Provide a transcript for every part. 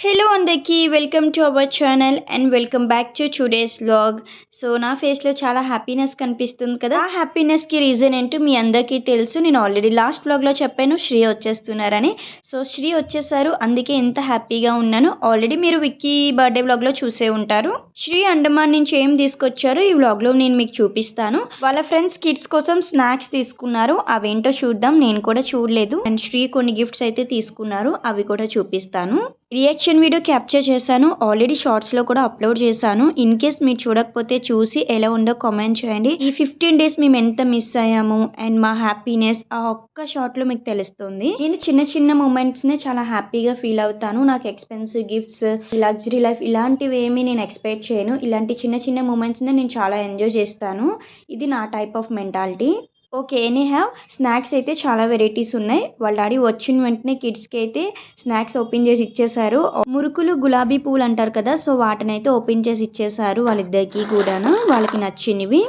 Hello అందరికీ. Welcome to our channel and welcome back to today's vlog so నా ఫేస్లో చాలా హ్యాపీనెస్ కనిపిస్తుంది కదా? ఆ హ్యాపీనెస్కి రీజన్ ఏంటో మీ అందరికీ తెలుసు. నేను ఆల్రెడీ లాస్ట్ వ్లాగ్లో చెప్పాను శ్రీ వచ్చేస్తున్నారని. సో శ్రీ వచ్చేసారు. అందుకే ఎంత హ్యాపీగా ఉన్నాను. ఆల్రెడీ మీరు విక్కీ బర్త్డే వ్లాగ్లో చూసే ఉంటారు. శ్రీ అండమాన్ నుంచి ఏం తీసుకొచ్చారో ఈ వ్లాగ్లో నేను మీకు చూపిస్తాను. వాళ్ళ ఫ్రెండ్స్ కిడ్స్ కోసం స్నాక్స్ తీసుకున్నారు. అవేంటో చూద్దాం. నేను కూడా చూడలేదు. అండ్ శ్రీ కొన్ని గిఫ్ట్స్ అయితే తీసుకున్నారు. అవి కూడా చూపిస్తాను. రియాక్షన్ వీడియో క్యాప్చర్ చేశాను. ఆల్రెడీ షార్ట్స్లో కూడా అప్లోడ్ చేశాను. ఇన్ కేస్ మీరు చూడకపోతే చూసి ఎలా ఉందో కామెంట్ చేయండి. ఈ ఫిఫ్టీన్ డేస్ మేము ఎంత మిస్ అయ్యాము అండ్ మా హ్యాపీనెస్ ఆ ఒక్క షార్ట్లో మీకు తెలుస్తుంది. నేను చిన్న చిన్న మూమెంట్స్నే చాలా హ్యాపీగా ఫీల్ అవుతాను. నాకు ఎక్స్పెన్సివ్ గిఫ్ట్స్ లగ్జరీ లైఫ్ ఇలాంటివి ఏమీ నేను ఎక్స్పెక్ట్ చేయను. ఇలాంటి చిన్న చిన్న మూమెంట్స్నే నేను చాలా ఎంజాయ్ చేస్తాను. ఇది నా type of mentality okay any have snacks అయితే చాలా వెరైటీస్ ఉన్నాయి. వాళ్ళ డాడీ వచ్చిన వెంటనే కిడ్స్కి అయితే స్నాక్స్ ఓపెన్ చేసి ఇచ్చేసారు మురుకులు గులాబీ పూలు అంటారు కదా సో వాటిని అయితే ఓపెన్ చేసి ఇచ్చేసారు వాళ్ళిద్దరికి కూడాను వాళ్ళకి నచ్చినవి.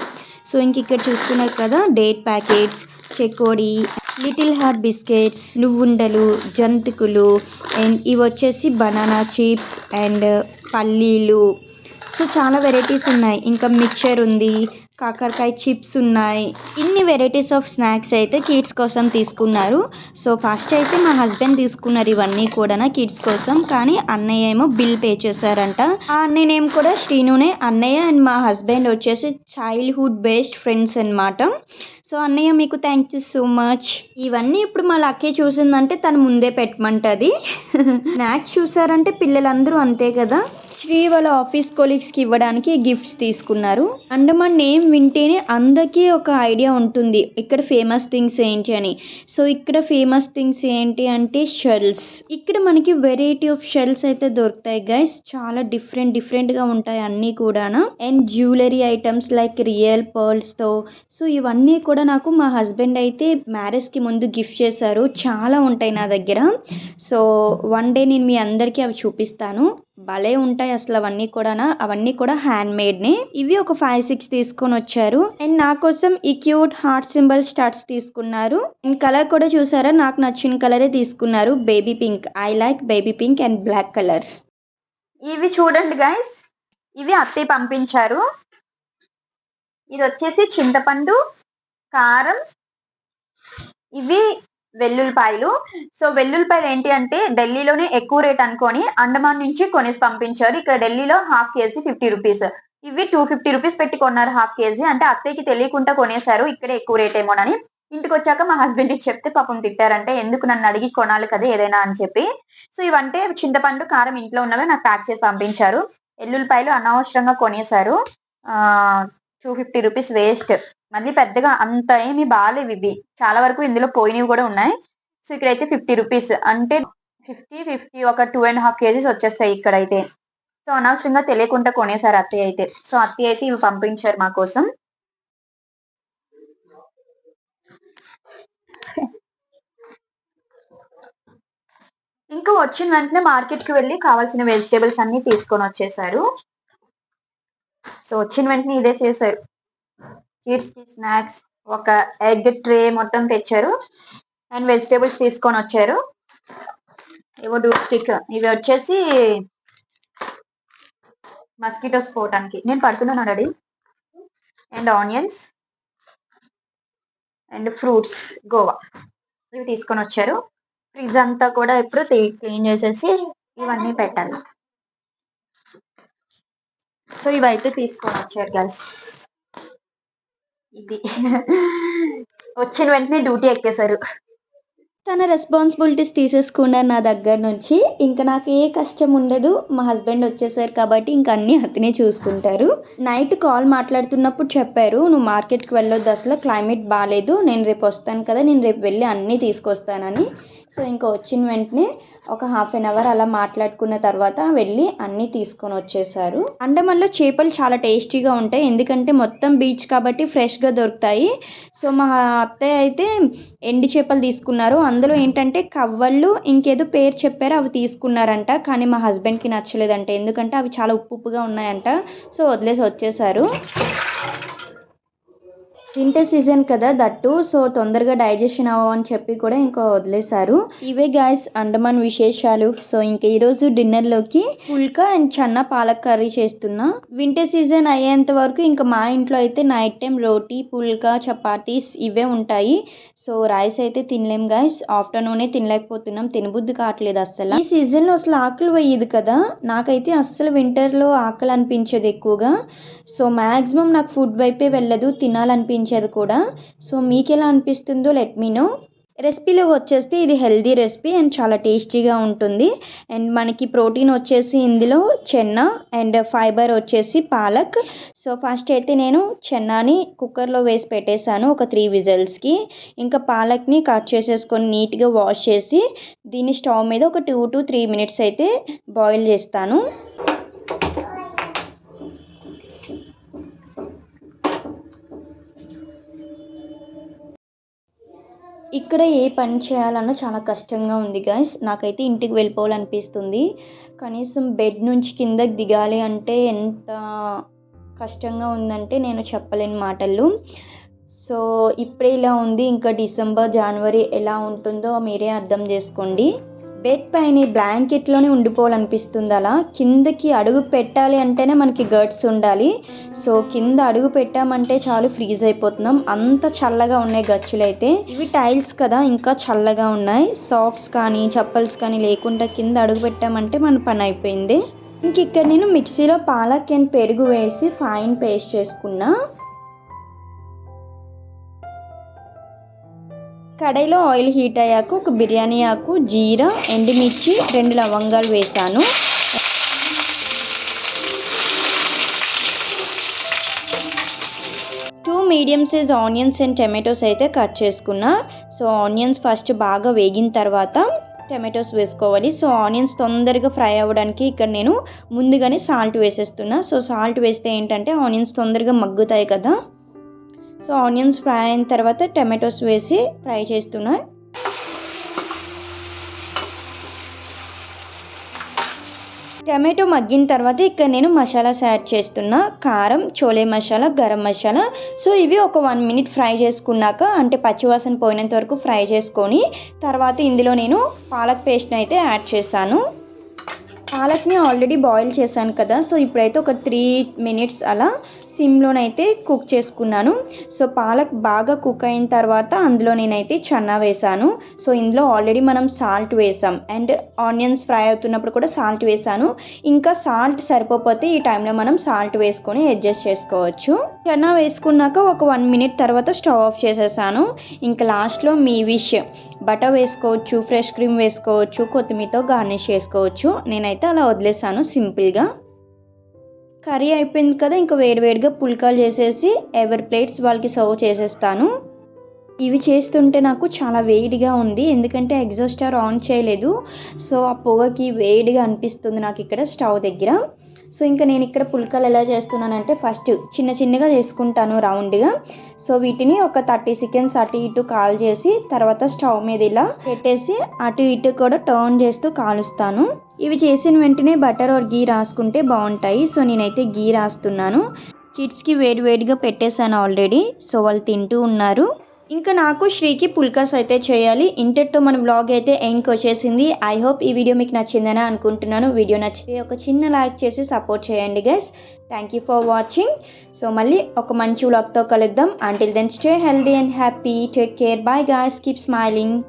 సో ఇంక ఇక్కడ చూస్తున్నారు కదా డేట్ ప్యాకెట్స్ చెకోడి లిటిల్ హార్ట్ బిస్కెట్స్ నువ్వుండలు జంతికలు అండ్ ఇవి వచ్చేసి బనానా చిప్స్ అండ్ పల్లీలు. సో చాలా వెరైటీస్ ఉన్నాయి. ఇంకా మిక్చర్ ఉంది. కాకరకాయ చిప్స్ ఉన్నాయి. ఇన్ని వెరైటీస్ ఆఫ్ స్నాక్స్ అయితే కిడ్స్ కోసం తీసుకున్నారు. సో ఫస్ట్ అయితే మా హస్బెండ్ తీసుకున్నారు ఇవన్నీ కూడా కిడ్స్ కోసం. కానీ అన్నయ్య ఏమో బిల్ పే చేశారంట. ఆ అన్నయ్య నేమ్ కూడా శ్రీనునే అన్నయ్య అండ్ మా హస్బెండ్ వచ్చేసి చైల్డ్హుడ్ బేస్డ్ ఫ్రెండ్స్ అనమాట సో అన్నయ్య మీకు థ్యాంక్ యూ సో మచ్ ఇవన్నీ ఇప్పుడు మా లక్కే చూసిందంటే తను ముందే పెట్టమంటది. స్నాక్స్ చూసారంటే పిల్లలందరూ అంతే కదా. శ్రీ వాళ్ళ ఆఫీస్ కొలీగ్స్కి ఇవ్వడానికి గిఫ్ట్స్ తీసుకున్నారు. అండమాన్ నేమ్ వింటేనే అందరికీ ఒక ఐడియా ఉంటుంది. ఇక్కడ ఫేమస్ థింగ్స్ ఏంటి అని. సో ఇక్కడ ఫేమస్ థింగ్స్ ఏంటి అంటే షెల్స్. ఇక్కడ మనకి వెరైటీ ఆఫ్ షెల్స్ అయితే దొరుకుతాయి గైస్. చాలా డిఫరెంట్ డిఫరెంట్గా ఉంటాయి అన్నీ కూడా and jewellery items like real పర్ల్స్తో. So ఇవన్నీ కూడా నాకు మా హస్బెండ్ అయితే మ్యారేజ్కి ముందు గిఫ్ట్ చేశారు. చాలా ఉంటాయి నా దగ్గర. సో వన్ డే నేను మీ అందరికీ అవి చూపిస్తాను. భలే ఉంటాయి అసలు అవన్నీ కూడా అవన్నీ కూడా హ్యాండ్ మేడ్ని ఇవి ఒక ఫైవ్ సిక్స్ తీసుకొని వచ్చారు. అండ్ నా కోసం ఈ క్యూట్ హార్ట్ సింబల్ స్టార్ట్స్ తీసుకున్నారు. అండ్ కలర్ కూడా చూసారా? నాకు నచ్చిన కలరే తీసుకున్నారు. Baby pink. I like baby pink and black colour. ఇవి చూడండి గైస్. ఇవి అత్తయ్య పంపించారు. ఇది వచ్చేసి చింతపండు కారం. ఇవి వెల్లుల్లిపాయలు. సో వెల్లుల్లిపాయలు ఏంటి అంటే ఢిల్లీలోనే ఎక్కువ రేట్ అనుకొని అండమాన్ నుంచి కొనేసి పంపించారు. ఇక్కడ ఢిల్లీలో హాఫ్ కేజీ ఫిఫ్టీ రూపీస్. ఇవి టూ ఫిఫ్టీ రూపీస్ పెట్టి కొన్నారు హాఫ్ కేజీ. అంటే అత్తయ్యకి తెలియకుండా కొనేశారు. ఇక్కడే ఎక్కువ రేట్ ఏమోనని. ఇంటికి వచ్చాక మా హస్బెండ్ చెప్తే పాపం తిట్టారంటే ఎందుకు నన్ను అడిగి కొనాలి కదా ఏదైనా అని చెప్పి. సో ఇవంటే చింతపండు కారం ఇంట్లో ఉన్నవే నాకు ప్యాక్ చేసి పంపించారు. ఎల్లుల్లిపాయలు అనవసరంగా కొనేశారు. Two fifty rupees waste. మళ్ళీ పెద్దగా అంత ఏమి బాగాలేవు ఇవి. చాలా వరకు ఇందులో పోయినవి కూడా ఉన్నాయి. సో ఇక్కడైతే ఫిఫ్టీ రూపీస్ అంటే ఫిఫ్టీ ఫిఫ్టీ ఒక టూ అండ్ హాఫ్ కేజీస్ వచ్చేస్తాయి ఇక్కడైతే. సో అనవసరంగా తెలియకుండా కొనేసారు అత్తయ్య అయితే. సో అత్తయ్య అయితే ఇవి పంపించారు మా కోసం. ఇంకా వచ్చిన వెంటనే మార్కెట్కి వెళ్ళి కావాల్సిన వెజిటేబుల్స్ అన్ని తీసుకొని వచ్చేసారు. సో వచ్చిన వెంటనే ఇదే చేశారు. కిడ్స్కి స్నాక్స్ ఒక ఎగ్ ట్రే మొత్తం తెచ్చారు. అండ్ వెజిటేబుల్స్ తీసుకొని వచ్చారు. ఏవో డూప్ స్టిక్. ఇవి వచ్చేసి మస్కిటోస్ పోవటానికి నేను పడుతున్నాను already. And onions. And fruits guava. ఇవి తీసుకొని వచ్చారు. ఫ్రిడ్జ్ అంతా కూడా ఇప్పుడు క్లీన్ చేసేసి ఇవన్నీ పెట్టాలి. సో ఇవైతే తీసుకొని వచ్చారు గైస్. ఇది. వచ్చిన వెంటనే డ్యూటీ ఎక్కేశారు. తన రెస్పాన్సిబిలిటీస్ తీసేసుకున్నారు నా దగ్గర నుంచి. ఇంకా నాకు ఏ కష్టం ఉండదు. మా హస్బెండ్ వచ్చేసారు కాబట్టి ఇంకా అన్నీ అతనే చూసుకుంటారు. నైట్ కాల్ మాట్లాడుతున్నప్పుడు చెప్పారు నువ్వు మార్కెట్కి వెళ్ళొద్దు అసలు. క్లైమేట్ బాగాలేదు నేను రేపు వస్తాను కదా. నేను రేపు వెళ్ళి అన్నీ తీసుకొస్తానని. సో ఇంకా వచ్చిన వెంటనే ఒక హాఫ్ అన్ అవర్ అలా మాట్లాడుకున్న తర్వాత వెళ్ళి అన్నీ తీసుకొని వచ్చేసారు. అండమాన్లో చేపలు చాలా టేస్టీగా ఉంటాయి. ఎందుకంటే మొత్తం బీచ్ కాబట్టి ఫ్రెష్గా దొరుకుతాయి. సో మా అత్తయ్య అయితే ఎండి చేపలు తీసుకున్నారు. అందులో ఏంటంటే కవ్వళ్ళు ఇంకేదో పేరు చెప్పారు అవి తీసుకున్నారంట. కానీ మా హస్బెండ్కి నచ్చలేదంట. ఎందుకంటే అవి చాలా ఉప్పు ఉప్పుగా ఉన్నాయంట. సో వదిలేసి వచ్చేసారు. వింటర్ సీజన్ కదా దట్టు సో తొందరగా డైజెషన్ అవ్వని చెప్పి కూడా ఇంకా వదిలేశారు. ఇవే గాయస్ అండమాన్ విశేషాలు. సో ఇంకా ఈరోజు డిన్నర్లోకి పుల్కా అండ్ చన్న పాలక్ కర్రీ చేస్తున్నా. వింటర్ సీజన్ అయ్యేంత వరకు ఇంకా మా ఇంట్లో అయితే నైట్ టైం రోటీ పుల్కా చపాతీస్ ఇవే ఉంటాయి. సో రైస్ అయితే తినలేం గాయస్ ఆఫ్టర్నూనే తినలేకపోతున్నాం. తినబుద్ధి కావట్లేదు అస్సలు. ఈ సీజన్లో అసలు ఆకలి పోయేది కదా. నాకైతే అస్సలు వింటర్లో ఆకలి అనిపించేది ఎక్కువగా. సో మ్యాక్సిమం నాకు ఫుడ్ వైపే వెళ్ళదు తినాలనిపించింది. కూడా. సో మీకు ఎలా అనిపిస్తుందో లెట్ మీ నో. రెసిపీలో వచ్చేస్తే ఇది హెల్దీ రెసిపీ అండ్ చాలా టేస్టీగా ఉంటుంది. అండ్ మనకి ప్రోటీన్ వచ్చేసి ఇందులో చెన్న అండ్ ఫైబర్ వచ్చేసి పాలక్. సో ఫస్ట్ అయితే నేను చెన్నాని కుక్కర్లో వేసి పెట్టేశాను ఒక త్రీ విజిల్స్కి. ఇంకా పాలక్ని కట్ చేసేసుకొని నీట్గా వాష్ చేసి దీన్ని స్టవ్ మీద ఒక టూ టు త్రీ మినిట్స్ అయితే బాయిల్ చేస్తాను. ఇక్కడ ఏ పని చేయాలన్నా చాలా కష్టంగా ఉంది గాయస్ నాకైతే ఇంటికి వెళ్ళిపోవాలనిపిస్తుంది. కనీసం బెడ్ నుంచి కిందకి దిగాలి అంటే ఎంత కష్టంగా ఉందంటే నేను చెప్పలేని మాటలు. సో ఇప్పుడే ఇలా ఉంది. ఇంకా డిసెంబర్ జనవరి ఎలా ఉంటుందో మీరే అర్థం చేసుకోండి. బెడ్ పైన బ్లాంకెట్లోనే ఉండిపోవాలనిపిస్తుంది అలా కిందకి అడుగు పెట్టాలి అంటేనే మనకి గర్డ్స్ ఉండాలి. సో కింద అడుగు పెట్టామంటే చాలు ఫ్రీజ్ అయిపోతున్నాం. అంత చల్లగా ఉన్నాయి గచ్చులు అయితే. ఇవి టైల్స్ కదా ఇంకా చల్లగా ఉన్నాయి. సాక్స్ కానీ చప్పల్స్ కానీ లేకుండా కింద అడుగు పెట్టామంటే మన పని అయిపోయింది. ఇంక ఇక్కడ నేను మిక్సీలో పాలక్ అండ్ పెరుగు వేసి ఫైన్ పేస్ట్ చేసుకున్నా. కడాయిలో ఆయిల్ హీట్ అయ్యాక ఒక బిర్యానీ ఆకు జీరా ఎండుమిర్చి రెండు లవంగాలు వేసాను. Two medium size onions and tomatoes అయితే కట్ చేసుకున్నా. సో ఆనియన్స్ ఫస్ట్ బాగా వేగిన తర్వాత టమాటోస్ వేసుకోవాలి. సో ఆనియన్స్ తొందరగా ఫ్రై అవ్వడానికి ఇక్కడ నేను ముందుగానే సాల్ట్ వేసేస్తున్నా. సో సాల్ట్ వేస్తే ఏంటంటే ఆనియన్స్ తొందరగా మగ్గుతాయి కదా. సో ఆనియన్స్ ఫ్రై అయిన తర్వాత టమాటోస్ వేసి ఫ్రై చేస్తున్నా. టమాటో మగ్గిన తర్వాత ఇక్కడ నేను మసాలాస్ యాడ్ చేస్తున్నా. కారం చోలే మసాలా గరం మసాలా. సో ఇవి ఒక వన్ మినిట్ ఫ్రై చేసుకున్నాక అంటే పచ్చివాసన పోయినంత వరకు ఫ్రై చేసుకొని తర్వాత ఇందులో నేను పాలక్ పేస్ట్ని అయితే యాడ్ చేశాను. పాలక్ని ఆల్రెడీ బాయిల్ చేశాను కదా సో ఇప్పుడైతే ఒక త్రీ మినిట్స్ అలా సిమ్లోనైతే కుక్ చేసుకున్నాను. సో పాలక్ బాగా కుక్ అయిన తర్వాత అందులో నేనైతే చన్నా వేసాను సో ఇందులో ఆల్రెడీ మనం సాల్ట్ వేసాం. అండ్ ఆనియన్స్ ఫ్రై అవుతున్నప్పుడు కూడా సాల్ట్ వేసాను ఇంకా సాల్ట్ సరిపోతే ఈ టైంలో మనం సాల్ట్ వేసుకొని అడ్జస్ట్ చేసుకోవచ్చు. చన్నా వేసుకున్నాక ఒక వన్ మినిట్ తర్వాత స్టవ్ ఆఫ్ చేసేసాను. ఇంకా లాస్ట్లో మీ విష్ బటర్ వేసుకోవచ్చు ఫ్రెష్ క్రీమ్ వేసుకోవచ్చు కొత్తిమీరతో గార్నిష్ చేసుకోవచ్చు. నేనైతే అలా వదిలేసాను సింపుల్గా. కర్రీ అయిపోయింది కదా ఇంకా వేడివేడిగా పుల్కాలు చేసేసి ఎవరి ప్లేట్స్ వాళ్ళకి సర్వ్ చేసేస్తాను. ఇవి చేస్తుంటే నాకు చాలా వేడిగా ఉంది ఎందుకంటే ఎగ్జాస్టర్ ఆన్ చేయలేదు. సో ఆ పొగకి వేడిగా అనిపిస్తుంది నాకు ఇక్కడ స్టవ్ దగ్గర. సో ఇంకా నేను ఇక్కడ పుల్కాలు ఎలా చేస్తున్నానంటే ఫస్ట్ చిన్న చిన్నగా చేసుకుంటాను రౌండ్గా. సో వీటిని ఒక థర్టీ సెకండ్స్ అటు ఇటు కాల్ చేసి తర్వాత స్టవ్ మీద ఇలా పెట్టేసి అటు ఇటు కూడా టర్న్ చేస్తూ కాలుస్తాను. ఇవి చేసిన వెంటనే బటర్ ఆర్ గీ రాసుకుంటే బాగుంటాయి. సో నేనైతే గీ రాస్తున్నాను. కిడ్స్కి వేడి వేడిగా పెట్టేశాను ఆల్రెడీ. సో వాళ్ళు తింటూ ఉన్నారు. ఇంకా నాకు శ్రీకి పుల్కాస్ అయితే చేయాలి. ఇంటర్తో మన బ్లాగ్ అయితే ఎండ్కి వచ్చేసింది. ఐ హోప్ ఈ వీడియో మీకు నచ్చిందని అనుకుంటున్నాను. వీడియో నచ్చితే ఒక చిన్న లైక్ చేసి సపోర్ట్ చేయండి guys thank you for watching so మళ్ళీ ఒక మంచి వ్లాగ్తో కలుద్దాం. Until then stay healthy and happy take care bye guys keep smiling